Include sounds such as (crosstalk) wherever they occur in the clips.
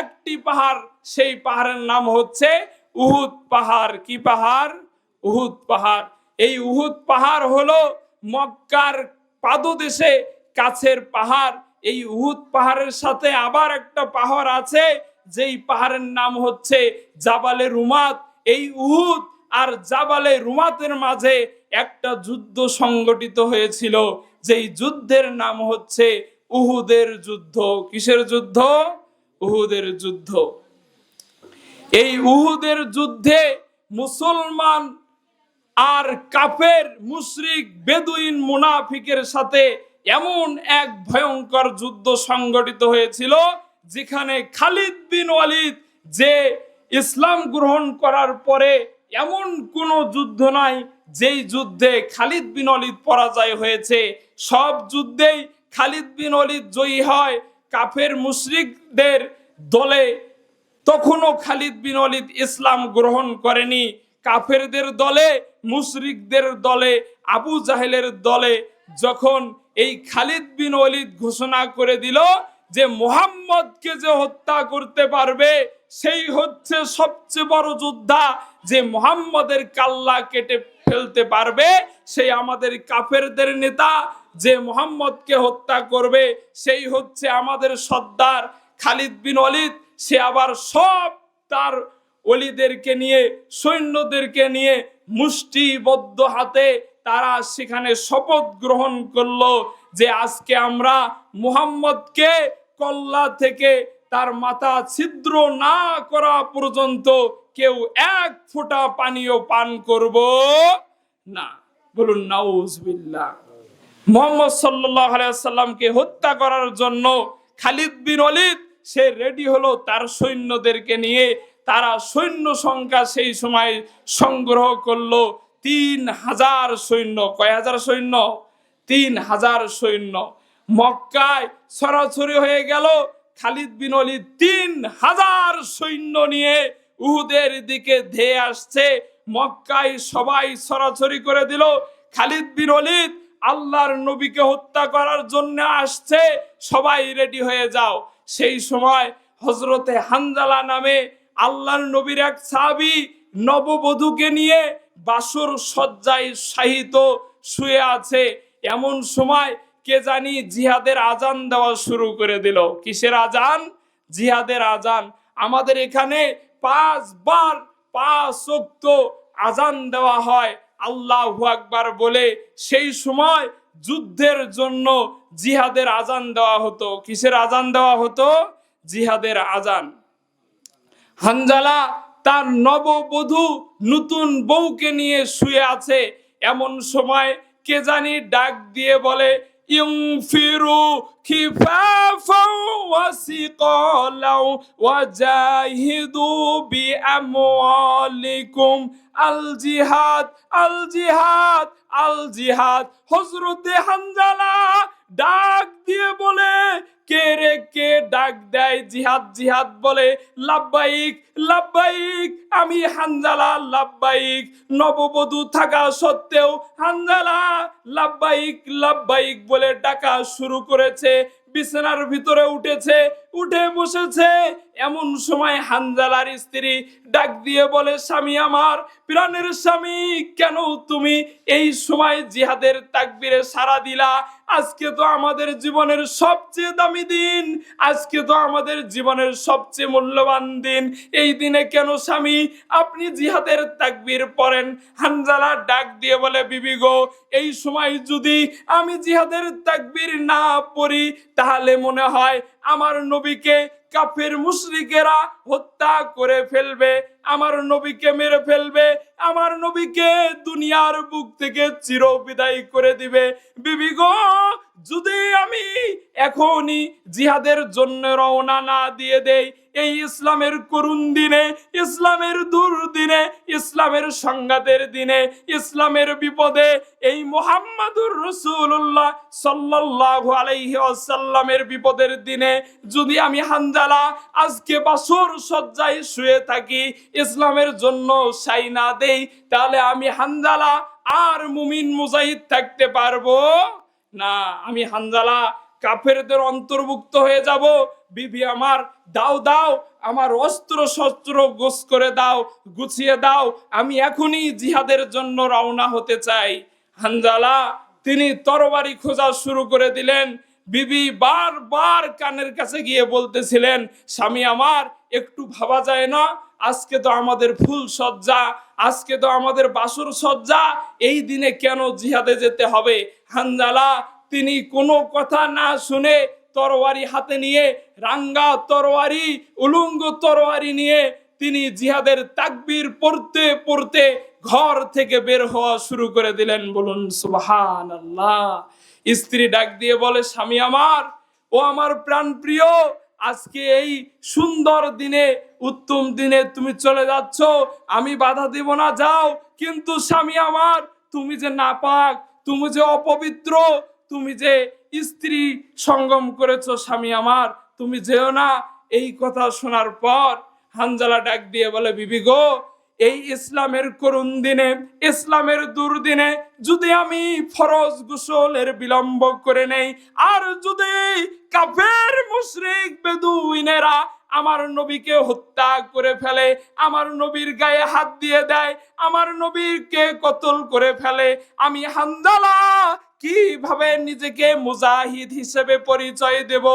একটি পাহাড়, সেই পাহাড়ের নাম হচ্ছে উহুদ পাহাড়। কি পাহাড়? উহুদ পাহাড়। এই উহুদ পাহাড় হলো মক্কার পাদদেশে কাছের পাহাড়। এই উহুদ পাহাড়ের সাথে আবার একটা পাহাড় আছে, যেই পাহাড়ের নাম হচ্ছে জাবালে রুমাত। এই উহুদ আর জাবালে রুমাতের মাঝে একটা যুদ্ধ সংগঠিত হয়েছিল, যেই যুদ্ধের নাম হচ্ছে উহুদের যুদ্ধ। কিসের যুদ্ধ? উহুদের যুদ্ধ। এই উহুদের যুদ্ধে মুসলমান আর কাফের, মুশরিক, বেদুইন, মুনাফিকের সাথে এমন এক ভয়ঙ্কর যুদ্ধ সংগঠিত হয়েছিল, যেখানে খালিদ বিন ওয়ালিদ যে ইসলাম গ্রহণ করার পরে এমন কোনো যুদ্ধ নাই, যেই যুদ্ধে খালিদ বিন ওয়ালিদ পরাজয় হয়েছে। সব যুদ্ধেই খালিদ বিন ওয়ালিদ জয়ী হয় কাফের মুশরিকদের দলে তখনও খালিদ বিন ওয়ালিদ ইসলাম গ্রহণ করেনি। কাফেরদের দলে, মুশরিকদের দলে, আবু জাহেলের দলে যখন এই খালিদ বিন ওয়ালিদ ঘোষণা করে দিল যে মোহাম্মদকে যে হত্যা করতে পারবে, সেই হচ্ছে সবচেয়ে বড় যোদ্ধা যে মোহাম্মদের কাল্লা কেটে ফেলতে পারবে। সেই আমাদের কাফেরদের নেতা যে মোহাম্মদকে হত্যা করবে, সেই হচ্ছে আমাদের সর্দার খালিদ বিন ওয়ালিদ। সে আবার সব তার অলিদেরকে নিয়ে, সৈন্যদেরকে নিয়ে মুষ্টিবদ্ধ হাতে তারা সেখানে শপথ গ্রহণ করল যে আজকে আমরা মুহাম্মদকে কল্লা থেকে তার মাথা ছিদ্র না করা পর্যন্ত কেউ এক ফোঁটা পানীয় পান করব না। বলুন, নাউজবিল্লাহ। মোহাম্মদ সাল্লাহ সাল্লামকে হত্যা করার জন্য খালিদ বিন অলিদ সে রেডি হলো তার সৈন্যদেরকে নিয়ে। তারা সৈন্য সংখ্যা সেই সময় সংগ্রহ করল তিন হাজার সৈন্য। কয় হাজার সৈন্য? তিন হাজার সৈন্য। মক্কায় সরাসরি হয়ে গেল। খালিদ বিন অলিদ তিন হাজার সৈন্য নিয়ে উহুদের দিকে ধেয়ে আসছে। মক্কায় সবাই সরাসরি করে দিল। খালিদ বিন অলিদ আল্লাহর নবীকে হত্যা করার জন্য আসছে, সবাই রেডি হয়ে যাও। সেই সময় হজরতে হানজালা নামে আল্লাহর নবীর এক সাহাবি নববধূকে নিয়ে বাসর সজ্জায় শাহিত শুয়ে আছে। এমন সময় কে জানি জিহাদের আজান দেওয়া শুরু করে দিল। কিসের আজান জিহাদের আজান আমাদের এখানে পাঁচবার পাঁচ ওক্ত আজান দেওয়া হয়। আল্লাহু আকবার বলে, সেই সময় যুদ্ধের জন্য জিহাদের আজান দেওয়া হতো। কিসের আজান দেওয়া হতো? জিহাদের আজান হানজালা তার নববধূ নতুন বউকে নিয়ে শুয়ে আছে। এমন সময় কে জানি ডাক দিয়ে বলে ওয়াজাহিদু বিআমওয়ালিকুম আল জিহাদ আল জিহাদ আল জিহাদ হযরতে হানজালা ডাক দিয়ে বলে কে রে কে ডাক দেয় জিহাদ জিহাদ বলে লাভবাইক লাভবাইক আমি হানজালা, লাব্বাইক। নববধূ থাকা সত্ত্বেও হানজালা, লাব্বাইক লাভবাইক বলে ডাকা শুরু করেছে, বিছানার ভিতরে উঠেছে উঠে বসেছে। এমন সময় হানজালার স্ত্রী ডাক দিয়ে বলে, স্বামী আমার, প্রাণের স্বামী, কেন তুমি এই সময় জিহাদের তাকবিরে সারা দিলা? আজকে তো আমাদের জীবনের সবচেয়ে দামি দিন, আজকে তো আমাদের জীবনের সবচেয়ে মূল্যবান দিন। এই দিনে কেন স্বামী, আপনি জিহাদের তাকবির পড়েন? হানজালা ডাক দিয়ে বলে, বিবি গো, এই সময় যদি আমি জিহাদের তাকবির না পড়ি, তাহলে মনে হয় আমার নবীকে, কাফের মুশরিকেরা হত্যা করে ফেলবে, আমার নবীকে মেরে ফেলবে, আমার নবীকে দুনিয়ার বুক থেকে চির বিদায় করে দিবে। বিবি যদি আমি এখনই জিহাদের জন্য রওনা না দিয়ে দেই, এই ইসলামের করুণ দিনে, ইসলামের দুর্দিনে ইসলামের সংঘাতের দিনে, ইসলামের বিপদে, এই মোহাম্মদুর রসুল্লাহ সাল্লাল্লাহু আলাইহি ওয়াসাল্লামের বিপদের দিনে, যদি আমি হানজালা আজকে বাসর সজ্জায় শুয়ে থাকি, ইসলামের জন্য সাই না দেই, তাহলে আমি হানজালা আর মুমিন মুজাহিদ থাকতে পারব? না, আমি হানজালা কাফেরদের অন্তর্ভুক্ত হয়ে যাব। বিবি আমার, দাও দাও, আমার অস্ত্র শস্ত্র গোস করে দাও, গুছিয়ে দাও, আমি এখনই জিহাদের জন্য রওনা হতে চাই। হানজালা, তিনি তরবারি খোঁজা শুরু করে দিলেন। বিবি বারবার কানের কাছে গিয়ে বলতেছিলেন, স্বামী আমার, একটু ভাবা যায় না আজকে তো আমাদের ফুল সজ্জা, আজকে তো আমাদের বাসর সজ্জা, এই দিনে কেন জিহাদে যেতে হবে? হানজালা, তিনি কোনো কথা না শুনে তরবারি হাতে নিয়ে, রাঙ্গা তরবারি উলুঙ্গ তরবারি নিয়ে তিনি জিহাদের তাকবির পড়তে পড়তে ঘর থেকে বের হওয়া শুরু করে দিলেন। বলুন সুবহান আল্লাহ স্ত্রী ডাক দিয়ে বলে, স্বামী আমার, ও আমার প্রাণ প্রিয় আজকে এই সুন্দর দিনে উত্তম দিনে তুমি চলে যাচ্ছ, আমি বাধা দিব না, যাও। কিন্তু স্বামী আমার, তুমি যে নাপাক, তুমি যে অপবিত্র, তুমি যে স্ত্রী সঙ্গম করেছ স্বামী আমার, তুমি যেও না। এই কথা শোনার পর হানজালা ডাক দিয়ে বলে, বিবি গো, এই ইসলামের করুণ দিনে, ইসলামের দুর্দিনে যদি আমি ফরজ গোসলের বিলম্ব করে নেই, আর যদি কাফের, মুশরিক, বেদুইনেরা আমার নবীকে হত্যা করে ফেলে, আমার নবীর গায়ে হাত দিয়ে দেয়, আমার নবীকে কতল করে ফেলে। আমি হানজালা কীভাবে নিজেকে মুজাহিদ হিসেবে পরিচয় দেব?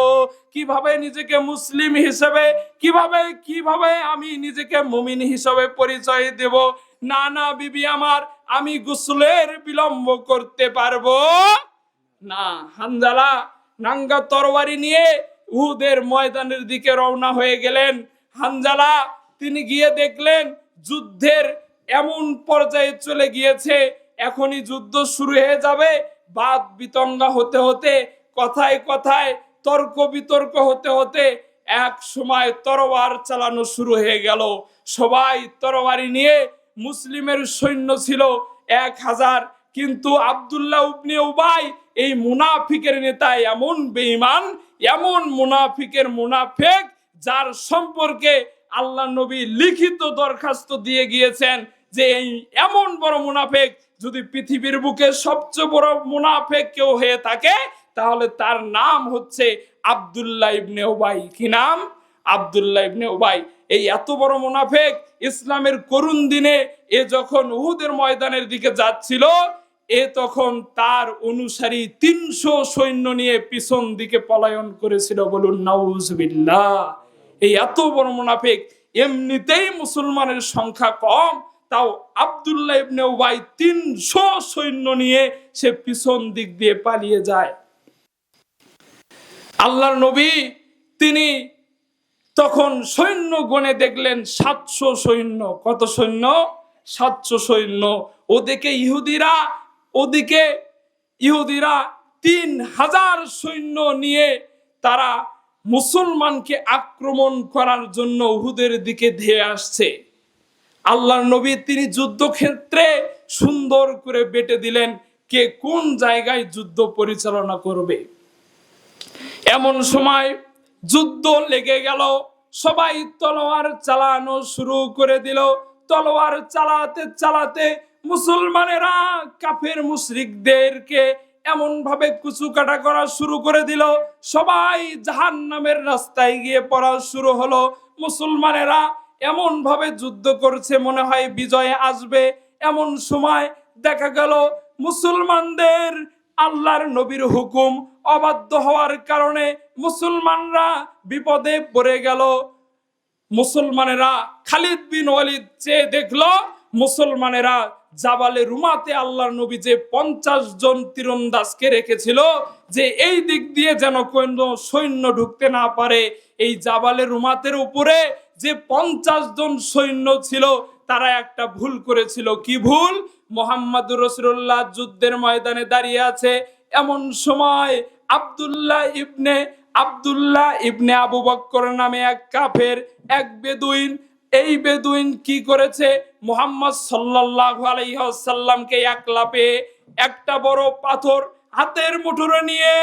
কীভাবে নিজেকে মুসলিম হিসেবে, কীভাবে কীভাবে আমি নিজেকে মুমিন হিসেবে পরিচয় দেব? না না বিবি আমার, আমি গোসলের বিলম্ব করতে পারব? না হানজালা নাঙ্গা তরবারি নিয়ে উহুদের ময়দানের দিকে রওনা হয়ে গেলেন হানজালা। তিনি গিয়ে দেখলেন যুদ্ধের এমন পর্যায়ে চলে গিয়েছে, এখনই যুদ্ধ শুরু হয়ে যাবে। বাদ বিতঙ্গা হতে হতে, কথায় কথায়, তর্ক বিতর্ক হতে হতে এক সময় তরবার চালানো শুরু হয়ে গেল। সবাই তরবারি নিয়ে মুসলিমের সৈন্য ছিল এক হাজার, কিন্তু আব্দুল্লাহ উবনে উবাই এই মুনাফিকের নেতা এমন বেঈমান, এমন মুনাফিকের মুনাফেক যার সম্পর্কে আল্লাহ নবী লিখিত দরখাস্ত দিয়ে গিয়েছেন যে এই এমন বড় মুনাফেক যদি পৃথিবীর বুকে সবচেয়ে বড় মুনাফেক কেউ হয়ে থাকে, তাহলে তার নাম হচ্ছে আব্দুল্লাহ ইবনে উবাই। কি নাম? আব্দুল্লাহ ইবনে উবাই। এই এত বড় মুনাফেক ইসলামের করুণ দিনে এ যখন উহুদের ময়দানের দিকে যাচ্ছিল এ তখন তার অনুসারী তিনশো সৈন্য নিয়ে পিছন দিকে পলায়ন করেছিল, বলুন, নাউজবিল্লাহ। এই এত বড় মুনাফেক, এমনিতেই মুসলমানের সংখ্যা কম, তাও আব্দুল্লাহ ইবনে উবাই তিনশো সৈন্য নিয়ে সে পিছন দিক দিয়ে পালিয়ে যায়। আল্লাহর নবী তিনি তখন সৈন্য গণে দেখলেন সাতশো সৈন্য। কত সৈন্য? সাতশো সৈন্য। ওদিকে ইহুদিরা ওদিকে ইহুদিরা তিন হাজার সৈন্য নিয়ে তারা মুসলমানকে আক্রমণ করার জন্য উহুদের দিকে ধেয়ে আসছে। আল্লাহর নবী তিনি যুদ্ধক্ষেত্রে সুন্দর করে বেটে দিলেন কে কোন জায়গায় যুদ্ধ পরিচালনা করবে। এমন সময় যুদ্ধ লেগে গেল, সবাই তলোয়ার চালানো শুরু করে দিল। তলোয়ার চালাতে চালাতে মুসলমানেরা কাফের মুশরিকদেরকে এমন ভাবে কুচু কাটা করা শুরু করে দিল। সবাই জাহান নামের রাস্তায় গিয়ে পড়া শুরু হলো। মুসলমানেরা এমন ভাবে যুদ্ধ করছে, মনে হয় বিজয় আসবে। এমন সময় দেখা গেল মুসলমানদের আল্লাহর নবীর হুকুম অবাধ্য হওয়ার কারণে মুসলমানরা বিপদে পড়ে গেল। মুসলমানেরা খালিদ বিন ওয়ালিদ চেয়ে দেখল মুসলমানেরা জাবালে রুমাতে আল্লাহর নবী যে পঞ্চাশ জন তীরন্দাজকে রেখেছিল, যে এই দিক দিয়ে যেন কোনো সৈন্য ঢুকতে না পারে, এই জাবালে রুমাতের উপরে যে পঞ্চাশ জন সৈন্য ছিল, তারা একটা ভুল করেছিল। কি ভুল? মোহাম্মদ রসুল্লাহ যুদ্ধের ময়দানে দাঁড়িয়ে আছে। এমন সময় আব্দুল্লাহ ইবনে, আবদুল্লাহ ইবনে আবু বক্কর নামে এক কাফের, এক বেদুইন, এই বেদুইন কি করেছে? মোহাম্মদ সাল্লাল্লাহু আলাইহি ওয়াসাল্লামকে একলা পেয়ে একটা বড় পাথর হাতের মুঠুরে নিয়ে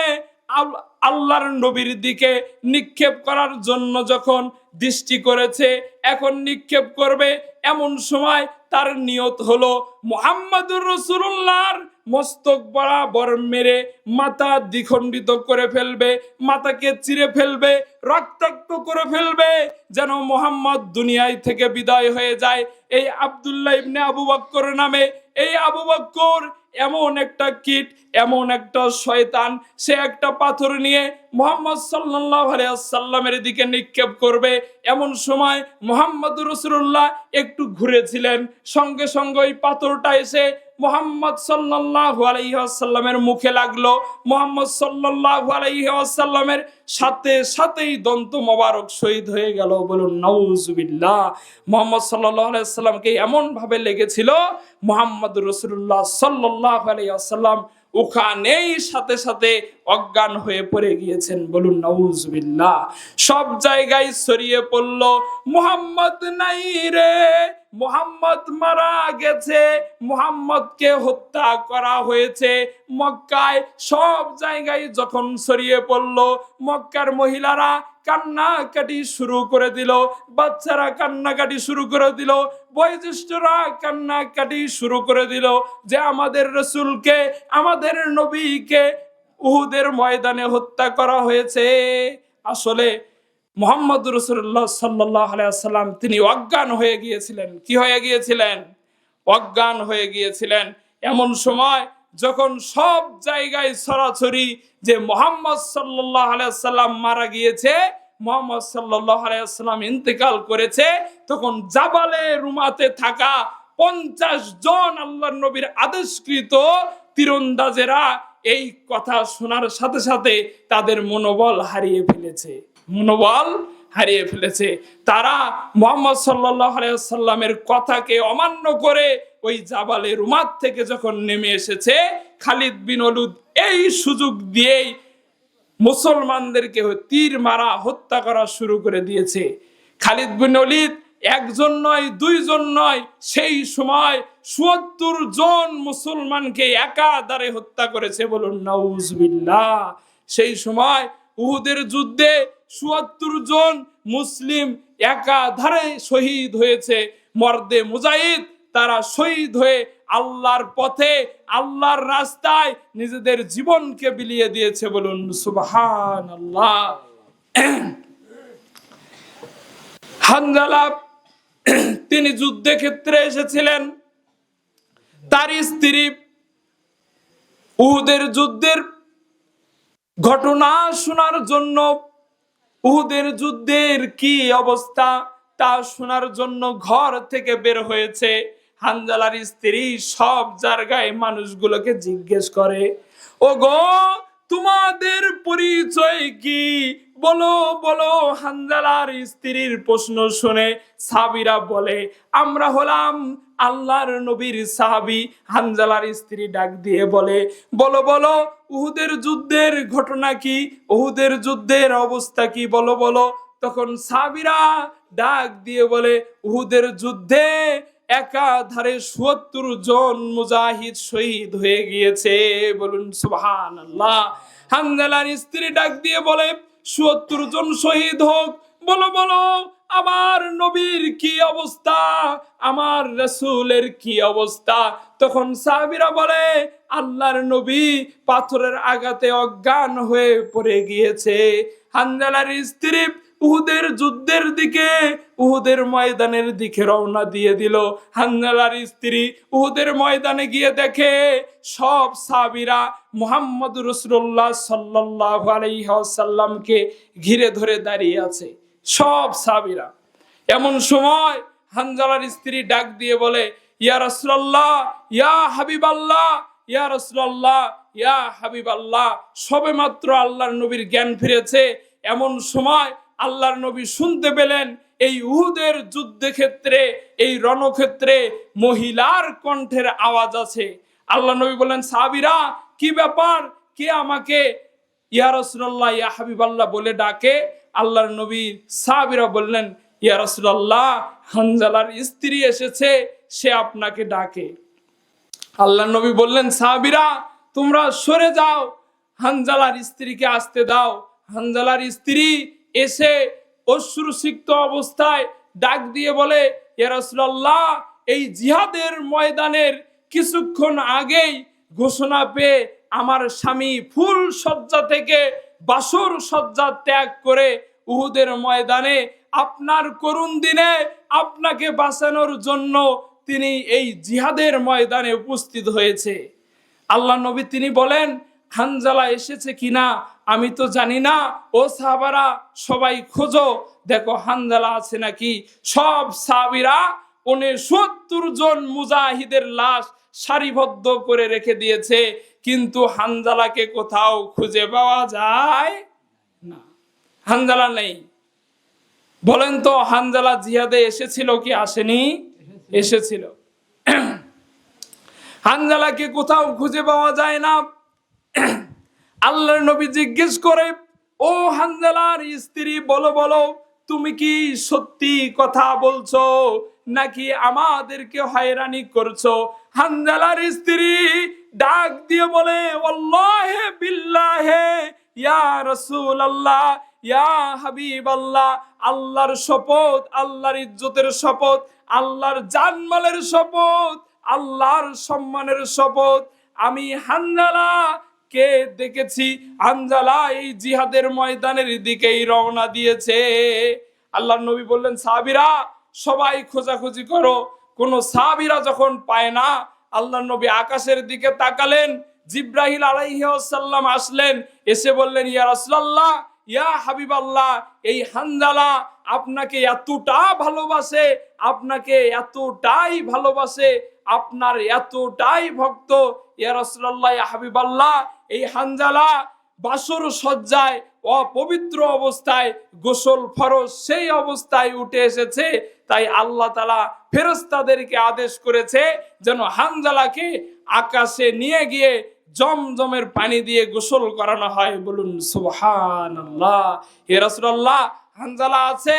আল্লাহর নবীর দিকে নিক্ষেপ করার জন্য যখন দৃষ্টি করেছে, এখন নিক্ষেপ করবে, এমন সময় তার নিয়ত হলো মোহাম্মদুর রসুল্লাহর মস্তক বরাবর মেরে মাথা দ্বিখণ্ডিত করে ফেলবে, মাথাকে চিরে ফেলবে, রক্তাক্ত করে ফেলবে, যেন মোহাম্মদ দুনিয়ায় থেকে বিদায় হয়ে যায়। এই আব্দুল্লাহ ইবনে আবু বক্কর নামে এই আবু বক্কর এমন একটা কীট, এমন একটা শয়তান, সে একটা পাথর নিয়ে মোহাম্মদ সাল্লাহ সাল্লামের দিকে নিক্ষেপ করবে। এমন সময় মোহাম্মদ রসুল্লাহ একটু ঘুরেছিলেন, সঙ্গে সঙ্গে ওই পাথরটা এসে মোহাম্মদ সাল্লাহ আলাইসাল্লামের মুখে লাগল। মোহাম্মদ সাল্লাহ আলাইসাল্লামের সাথে সাথেই দন্ত মোবারক শহীদ হয়ে গেল বলুন নাউজুবিল্লাহ মোহাম্মদ সাল্লাহ আলাইসাল্লামকে এমন ভাবে লেগেছিল মোহাম্মদ রসুল্লাহ সাল্লাহ আলাইসাল্লাম ওখানেই সাথে সাথে অজ্ঞান হয়ে পড়ে গিয়েছেন। বলুন নাউজুবিল্লাহ সব জায়গায় ছড়িয়ে পড়ল, মোহাম্মদ নাই রে। মোহাম্মদ মারা গেছে, মোহাম্মদকে হত্যা করা হয়েছে। মক্কায় সব জায়গায় যখন ছড়িয়ে পড়ল, মক্কার মহিলারা কান্নাকাটি শুরু করে দিল, বাচ্চারা কান্নাকাটি শুরু করে দিল, বয়োজ্যেষ্ঠরা কান্নাকাটি শুরু করে দিল যে আমাদের রসুলকে, আমাদের নবীকে উহুদের ময়দানে হত্যা করা হয়েছে। আসলে মোহাম্মদ রসুল্লাহ সাল্লাহ সাল্লাম তিনি অজ্ঞান হয়ে গিয়েছিলেন। কি হয়ে গিয়েছিলেন? অজ্ঞান হয়ে গিয়েছিলেন। এমন সময় যখন সব জায়গায় সরাসরি যে মোহাম্মদ সাল্লাহ সাল্লাম মারা গিয়েছে, মোহাম্মদ সাল্লাহ আলাইসাল্লাম ইন্তেকাল করেছে, তখন জাবালে রুমাতে থাকা পঞ্চাশ জন আল্লাহ নবীর আদেশকৃত তীরন্দাজেরা এই কথা শোনার সাথে সাথে তাদের মনোবল হারিয়ে ফেলেছে। মনোবল হারিয়ে ফেলেছে। তারা মোহাম্মদ সাল্লাহ সাল্লামের কথাকে অমান্য করে ওই জাবালে রুমাত থেকে যখন নেমে এসেছে, খালিদ বিন অলুদ এই সুযোগ দিয়েই মুসলমানদেরকে তীর মারা, হত্যা করা শুরু করে দিয়েছে। খালিদ বিন অলিদ একজন নয়, দুইজন নয়, সেই সময় চুয়াত্তর জন মুসলমানকে একাধারে হত্যা করেছে বলুন, নাউজবিল্লাহ। সেই সময় উহুদের যুদ্ধে চুয়াত্তর জন মুসলিম একাধারে শহীদ হয়েছে। মর্দে মুজাহিদ, তারা শহীদ হয়ে আল্লাহর পথে, আল্লাহর রাস্তায় নিজেদের জীবনকে বিলিয়ে দিয়েছে বলুন সুবহান আল্লাহ হানজালা তিনি যুদ্ধে ক্ষেত্রে এসেছিলেন। তার স্ত্রী উহুদের যুদ্ধের ঘটনা শোনার জন্য উহুদের যুদ্ধের কি অবস্থা তা শোনার জন্য ঘর থেকে বের হয়েছে। হানজালার স্ত্রী সব জায়গায় মানুষগুলোকে জিজ্ঞেস করে ও গো তোমাদের পরিচয় কি? বলো বলো, হানজালার স্ত্রীর প্রশ্ন শুনে সাবিরা বলে, আমরা হলাম আল্লাহর নবীর সাহাবি। হানজালার স্ত্রী ডাক দিয়ে বলে, বলো বলো, উহুদের যুদ্ধের ঘটনা কি? উহুদের যুদ্ধের অবস্থা কি? বলো বলো। তখন সাবিরা ডাক দিয়ে বলে, উহুদের যুদ্ধে একাধারে সত্তর জন মুজাহিদ শহীদ হয়ে গিয়েছে। বলুন সুবহান আল্লাহ স্ত্রী ডাক দিয়ে বলে, সত্তর জন শহীদ হোক, বলো বলো, আমার নবীর কি অবস্থা? আমার রসুলের কি অবস্থা? তখন সাহাবিরা বলে, আল্লাহর নবী পাথরের আঘাতে অজ্ঞান হয়ে পড়ে গিয়েছে। হানজালার স্ত্রী উহুদের যুদ্ধের দিকে, উহুদের ময়দানের দিকে রওনা দিয়ে দিল। হানজালার স্ত্রী উহুদের ময়দানে গিয়ে দেখে, সব সাবিরা মোহাম্মদ রসুল্লাহ সাল্লাহ আলাইসাল্লামকে ঘিরে ধরে দাঁড়িয়ে আছে। সব সাবিরা এমন সময় হানজালার স্ত্রী ডাক দিয়ে বলে, ইয়া রসুল্লাহ ইয়া হাবিব আল্লাহ ইয়া রসুল্লাহ ইয়া হাবিব আল্লাহ সবে মাত্র আল্লাহর নবীর জ্ঞান ফিরেছে। এমন সময় আল্লাহর নবী শুনতে পেলেন, এই উহুদের যুদ্ধ ক্ষেত্রে এই রণক্ষেত্রে মহিলার কণ্ঠের আওয়াজ আছে। আল্লাহ নবী বলেন সাবিরা কি ব্যাপার? কে আমাকে ইয়া রসুল্লাহ ইয়া হাবিবাল্লাহ বলে ডাকে? আল্লাহর নবী সাবিরা বললেন, ইয়া রসুল্লাহ হানজালার স্ত্রী এসেছে, সে আপনাকে ডাকে। আল্লাহ নবী বললেন সাবিরা তোমরা সরে যাও, হানজালার স্ত্রীকে আসতে দাও। হানজালার স্ত্রী এসে অশ্রুসিক্ত অবস্থায় ডাক দিয়ে বলে, ইয়া রাসূলুল্লাহ, এই জিহাদের ময়দানের কিছুক্ষণ আগেই ঘোষণা পেয়ে আমার স্বামী ফুল সজ্জা থেকে বাসর সজ্জা ত্যাগ করে উহুদের ময়দানে আপনার করুণ দিনে আপনাকে বাঁচানোর জন্য তিনি এই জিহাদের ময়দানে উপস্থিত হয়েছে। আল্লাহ নবী তিনি বলেন হানজালা এসেছে কিনা আমি তো জানি না। ও সাহাবারা, সবাই খোঁজো। দেখো হানজালা আছে নাকি? সব সাহাবিরা পনে সত্তর জন মুজাহিদের লাশ সারিবদ্ধ করে রেখে দিয়েছে। কিন্তু হানজালাকে কোথাও খুঁজে পাওয়া যায় না। হানজালা নেই। বলেন তো, হানজালা জিহাদে এসেছিল কি আসেনি? এসেছিল। (clears throat) হানজালাকে কোথাও খুঁজে পাওয়া যায় না। (coughs) আল্লাহর নবী জিজ্ঞেস করে, ও হানজালার স্ত্রী, বলো বলো, তুমি কি সত্যি কথা বলছো? নাকি আমাদেরকে হয়রানি করছ? হানজালার স্ত্রী ডাক দিয়ে বলে, ওয়াল্লাহে বিল্লাহে, ইয়া রাসূল আল্লাহ ইয়া হাবিব আল্লাহ আল্লাহর শপথ, আল্লাহর ইজ্জতের শপথ, আল্লাহর জানমালের শপথ, আল্লাহর সম্মানের শপথ। আমি হানজালা কে দেখেছি? আঞ্জালা এই জিহাদের ময়দানের দিকেই রওনা দিয়েছে। আল্লাহ নবী বললেন সাবিরা সবাই খোঁজাখুঁজি করো। কোন সাবিরা যখন পায় না, আল্লাহ নবী আকাশের দিকে তাকালেন, জিব্রাহিল আলাইহাল্লাম আসলেন, এসে বললেন, ইয়া রাসূলুল্লাহ, ইয়া হাবিবাল্লাহ, এই হানজালা আপনাকে এতটা ভালোবাসে, আপনাকে এতটাই ভালোবাসে, আপনার এতটাই ভক্ত। ইয়া রাসূলুল্লাহ, ইয়া হাবিবাল্লাহ এই হানজালা বাসর সজ্জায় অপবিত্র অবস্থায়, গোসল ফরজ সেই অবস্থায় উঠে এসেছে। তাই আল্লাহ তালা ফেরেস্তাদেরকে আদেশ করেছে যেন হানজালাকে আকাশে নিয়ে গিয়ে জমজমের পানি দিয়ে গোসল করানো হয়। বলুন সুবহান আল্লাহ হে রাসূলুল্লাহ, হানজালা আছে,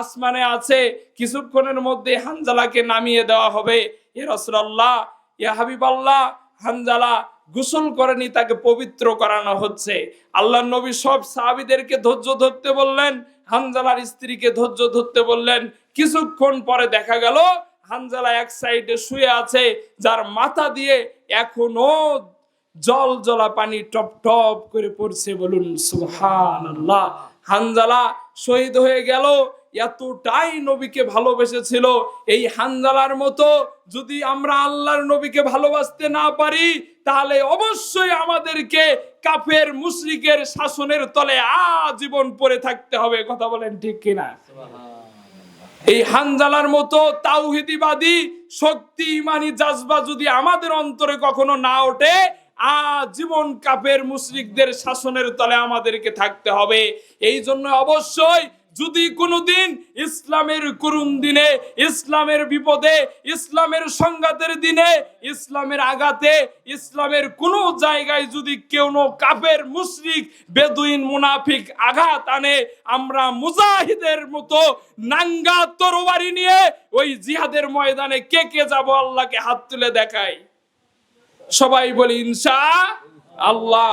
আসমানে আছে, কিছুক্ষণের মধ্যে হানজালাকে নামিয়ে দেওয়া হবে। হে রাসূলুল্লাহ ইয়া হাবিবাল্লাহ, হানজালা গোসল করেনি, তাকে পবিত্র করানো হচ্ছে। আল্লাহ নবী সব সাহাবিদেরকে ধৈর্য ধরতে বললেন, হানজালার স্ত্রীকে ধৈর্য ধরতে বললেন। কিছুক্ষণ পরে দেখা গেল, হানজালা এক সাইডে শুয়ে আছে, যার মাথা দিয়ে এখনও জল জলা পানি টপ টপ করে পড়ছে বলুন সুহান আল্লাহ হানজালা শহীদ হয়ে গেল, এতটাই নবীকে ভালোবেসেছিল। এই হানজালার মতো যদি আমরা আল্লাহর নবীকে ভালোবাসতে না পারি তাহলে অবশ্যই আমাদেরকে কাফের মুশরিকের শাসনের তলে আজীবন পড়ে থাকতে হবে কথা বলেন ঠিক কিনা? এই হানজালার মতো তাওহিদিবাদী শক্তি ইমানি জাজবা যদি আমাদের অন্তরে কখনো না ওঠে আজীবন কাপের মুশরিকদের শাসনের তলে আমাদেরকে থাকতে হবে। এই জন্য অবশ্যই যদি কোনোদিন ইসলামের করুণ দিনে, ইসলামের বিপদে, ইসলামের সংঘাতের দিনে, ইসলামের আঘাতে, ইসলামের কোনো জায়গায় যদি কেউ কাপের মুশরিক, বেদুইন, মুনাফিক আঘাত আনে, আমরা মুজাহিদের মতো নাঙ্গা তরবারি নিয়ে ওই জিহাদের ময়দানে কে কে যাব আল্লাহকে হাত তুলে দেখাই? সবাই বলি, ইনশা আল্লাহ।